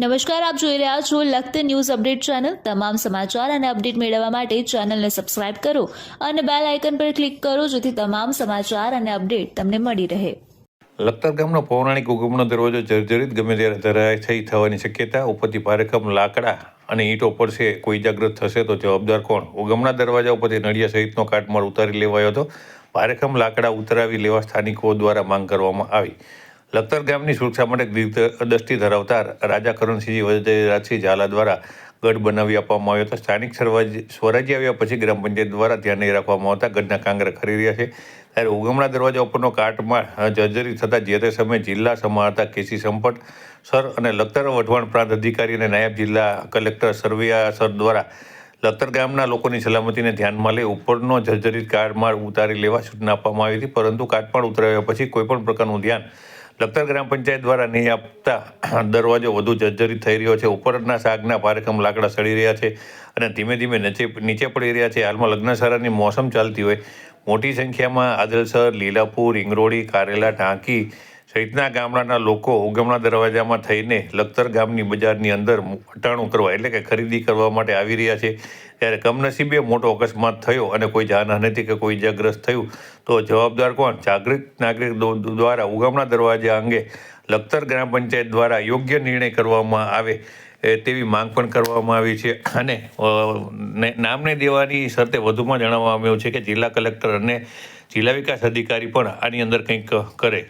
નમસ્કાર, આપ જોઈ રહ્યા છો લખત ન્યૂઝ અપડેટ ચેનલ. તમામ સમાચાર અને અપડેટ મેળવવા માટે ચેનલને સબસ્ક્રાઇબ કરો અને બેલ આઇકન પર ક્લિક કરો જેથી તમામ સમાચાર અને અપડેટ તમને મળી રહે. લખતર ગામનો પૌરાણિક ઉગમનો દરવાજો જર્જરિત ગમે ત્યારે થઈ થવાની શક્યતા, ઉપરથી ભારેખમ લાકડા અને ઈંટો પડશે કોઈ જાગૃત થશે તો જવાબદાર કોણ? ઉગમના દરવાજા ઉપરથી નડિયા સહિતનો કાટમાળ ઉતારી લેવાયો હતો. ભારેખમ લાકડા ઉતરાવી લેવા સ્થાનિકો દ્વારા માંગ કરવામાં આવી. લખતર ગામની સુરક્ષા માટે દ્રષ્ટિ ધરાવતા રાજા કરણસિંહ વજયરાજસિંહ ઝાલા દ્વારા ગઢ બનાવી આપવામાં આવ્યો હતો. સ્થાનિક સ્વરાજ- સ્વરાજ્ય આવ્યા પછી ગ્રામ પંચાયત દ્વારા ધ્યાન નહીં રાખવામાં આવતા ગઢના કાંગરા ખરી રહ્યા છે. ત્યારે ઉગમણા દરવાજા ઉપરનો કાટમાં જર્જરી થતાં જે તે સમયે જિલ્લા સમાહર્તા કેસી સંપટ સર અને લખતર વઢવાણ પ્રાંત અધિકારી અને નાયબ જિલ્લા કલેક્ટર સરવૈયા સર દ્વારા લખતર ગામના લોકોની સલામતીને ધ્યાનમાં લઈ ઉપરનો જર્જરિત કાટમાળ ઉતારી લેવા સૂચના આપવામાં આવી હતી. પરંતુ કાટમાળ ઉતરાવ્યા પછી કોઈપણ પ્રકારનું ધ્યાન લખતર ગ્રામ પંચાયત દ્વારા નહીં આપતા દરવાજો વધુ જર્જરિત થઈ રહ્યો છે. ઉપરના શાકના પારેખમ લાકડા સડી રહ્યા છે અને ધીમે ધીમે નીચે નીચે પડી રહ્યા છે. હાલમાં લગ્નસારાની મોસમ ચાલતી હોય. મોટી સંખ્યામાં આદલસર, લીલાપુર ઇંગરોળી કારેલા ટાંકી સહિતના ગામડાના લોકો ઉગમણા દરવાજામાં થઈને લખતર ગામની બજારની અંદર વટાણું કરવા એટલે કે ખરીદી કરવા માટે આવી રહ્યા છે. ત્યારે કમનસીબે મોટો અકસ્માત થયો અને કોઈ જાનહાનિથી કે કોઈ ઇજાગ્રસ્ત થયું. તો જવાબદાર કોણ? જાગૃત નાગરિક દ્વારા ઉગમણા દરવાજા અંગે લખતર ગ્રામ પંચાયત દ્વારા યોગ્ય નિર્ણય કરવામાં આવે તેવી માંગ પણ કરવામાં આવી છે. અને નામને દેવાની શરતે વધુમાં જણાવવામાં આવ્યું છે કે જિલ્લા કલેક્ટર અને જિલ્લા વિકાસ અધિકારી પણ આની અંદર કંઈક કરે.